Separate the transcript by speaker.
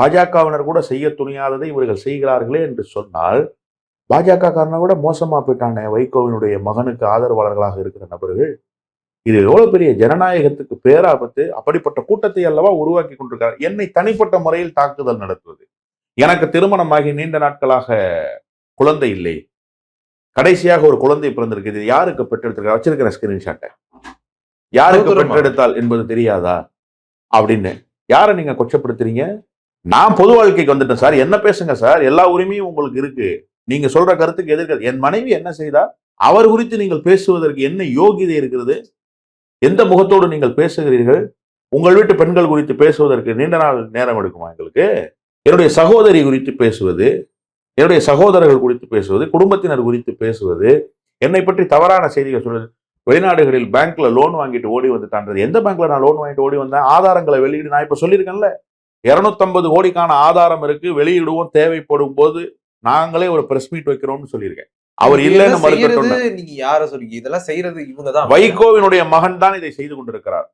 Speaker 1: பாஜகவினர் கூட செய்ய துணியாததை இவர்கள் செய்கிறார்களே என்று சொன்னால் பாஜக காரனை விட மோசமா போயிட்டானே வைகோவினுடைய மகனுக்கு ஆதரவாளர்களாக இருக்கிற நபர்கள்? இது எவ்வளவு பெரிய ஜனநாயகத்துக்கு பேராபத்து அப்படிப்பட்ட கூட்டத்தை அல்லவா உருவாக்கி கொண்டிருக்கிறார்? என்னை தனிப்பட்ட முறையில் தாக்குதல் நடத்துவது. எனக்கு திருமணமாகி நீண்ட நாட்களாக குழந்தை இல்லை. கடைசியாக ஒரு குழந்தை பிறந்திருக்கு இது யாருக்கு பெற்றெடுத்திருக்க வச்சிருக்கிற ஸ்கிரீன்ஷாட்டை யாருக்கு. பெற்றெடுத்தால் என்பது தெரியாதா? அப்படின்னு. யாரை நீங்க கொச்சப்படுத்துறீங்க? நான் பொது வாழ்க்கைக்கு வந்துட்டேன் சார். என்ன பேசுங்க சார்? எல்லா உரிமையும் உங்களுக்கு இருக்கு. நீங்க சொல்ற கருத்துக்கு எதிர்க்க என் மனைவி என்ன செய்தா? அவர் குறித்து நீங்கள் பேசுவதற்கு என்ன யோகிதை இருக்கிறது? எந்த முகத்தோடு நீங்கள் பேசுகிறீர்கள்? உங்கள் வீட்டு பெண்கள் குறித்து பேசுவதற்கு நீண்ட நாள் நேரம் எடுக்குமா எங்களுக்கு? என்னுடைய சகோதரி குறித்து பேசுவது என்னுடைய சகோதரர்கள் குறித்து பேசுவது குடும்பத்தினர் குறித்து பேசுவது என்னை பற்றி தவறான செய்திகள் சொல்வது வெளிநாடுகளில் பேங்க்ல லோன் வாங்கிட்டு ஓடி வந்துட்டான்றது எந்த பேங்க்ல நான் லோன் வாங்கிட்டு ஓடி வந்தேன்? ஆதாரங்களை வெளியிட நான் இப்ப சொல்லியிருக்கேன்ல. இருநூத்தம்பது கோடிக்கான ஆதாரம் இருக்கு வெளியிடுவோம் தேவைப்படும் போது நாங்களே ஒரு பிரஸ் மீட் வைக்கிறோம்னு சொல்லியிருக்கேன். அவர் இல்லைன்னு
Speaker 2: செய்யறது? நீங்க யார சொல்றீங்க? இதெல்லாம் செய்யறது இவங்க தான்
Speaker 1: வைகோவினுடைய மகன் தான் இதை செய்து கொண்டிருக்கிறார்.